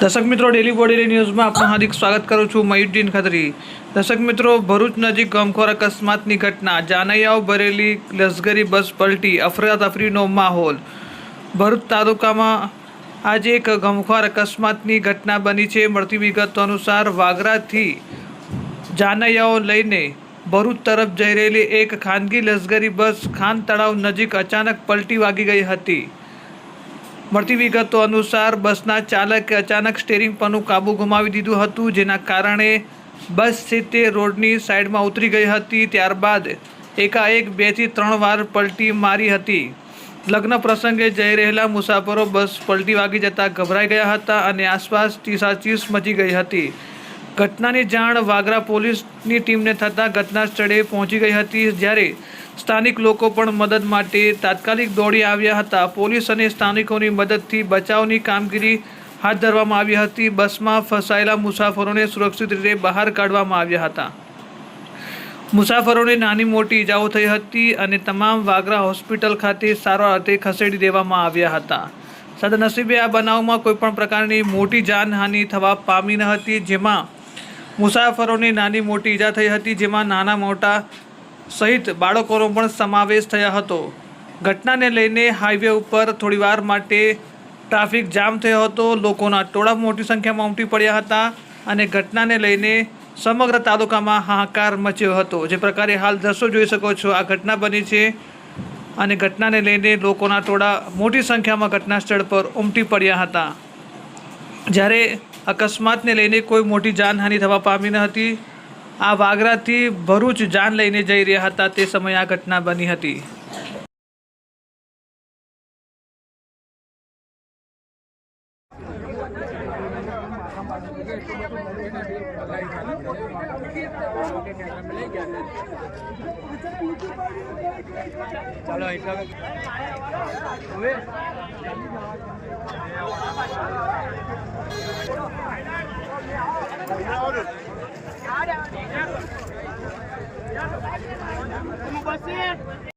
દર્શક મિત્રો daily body ન્યૂઝમાં આપનું હાર્દિક સ્વાગત કરું છું મયુદ્દીન ખત્રી. દર્શક મિત્રો, ભરૂચ નજીક ગમખોર અકસ્માતની ઘટના. જાનૈયાઓ ભરેલી લશ્કરી બસ પલટી, અફરાતફરીનો માહોલ. ભરૂચ તાલુકામાં આજે એક ગમખોર અકસ્માતની ઘટના બની છે. મળતી વિગતો અનુસાર વાગરાથી જાનૈયાઓ લઈને ભરૂચ તરફ જઈ રહેલી એક ખાનગી લશ્કરી બસ ખાન તળાવ નજીક અચાનક પલટી વાગી ગઈ હતી. મળતી વિગતો અનુસાર બસના ચાલકે અચાનક સ્ટેરિંગ પરનું કાબુ ગુમાવી દીધું હતું, જેના કારણે બસ છે રોડની સાઈડમાં ઉતરી ગઈ હતી. ત્યારબાદ એકાએક બેથી ત્રણ વાર પલટી મારી હતી. લગ્ન પ્રસંગે જઈ રહેલા મુસાફરો બસ પલટી વાગી જતાં ગભરાઈ ગયા હતા અને આસપાસ ચીસાચીસ મચી ગઈ હતી. ઘટનાની જાણ વાગરા પોલીસની ટીમને થતાં ઘટના સ્થળે પહોંચી ગઈ હતી, જ્યારે સ્થાનિક લોકો પણ મદદ માટે તાત્કાલિક દોડી આવ્યા હતા. પોલીસ અને સ્થાનિકોની મદદથી બચાવની કામગીરી હાથ ધરવામાં આવી હતી. બસમાં ફસાયેલા મુસાફરોને સુરક્ષિત રીતે બહાર કાઢવામાં આવ્યા હતા. મુસાફરોને નાની મોટી ઇજાઓ થઈ હતી અને તમામ વાગરા હોસ્પિટલ ખાતે સારવાર અર્થે ખસેડી દેવામાં આવ્યા હતા. સદનસીબે આ બનાવમાં કોઈપણ પ્રકારની મોટી જાનહાનિ થવા પામી ન હતી. જેમાં મુસાફરોને નાની મોટી ઈજા થઈ હતી. જેમાં નાના મોટા સહિત બાળકોનો પણ સમાવેશ થયા હતો. ઘટનાને લઈને હાઈવે ઉપર થોડીવાર માટે ટ્રાફિક જામ થયો હતો. લોકોના ટોળા મોટી સંખ્યામાં ઉમટી પડ્યા હતા અને ઘટનાને લઈને સમગ્ર તાલુકામાં હાહાકાર મચ્યો હતો. જે પ્રકારે હાલ દ્રશ્યો જોઈ શકો છો, આ ઘટના બની છે અને ઘટનાને લઈને લોકોના ટોળા મોટી સંખ્યામાં ઘટના સ્થળ પર ઉમટી પડ્યા હતા. જ્યારે અકસ્માતને લઈને કોઈ મોટી જાનહાનિ થવા પામી ન હતી આ વાગરાથી ભરૂચ જાન લઈને જઈ રહ્યા હતા. તે સમયે આ ઘટના બની હતી. ચાલો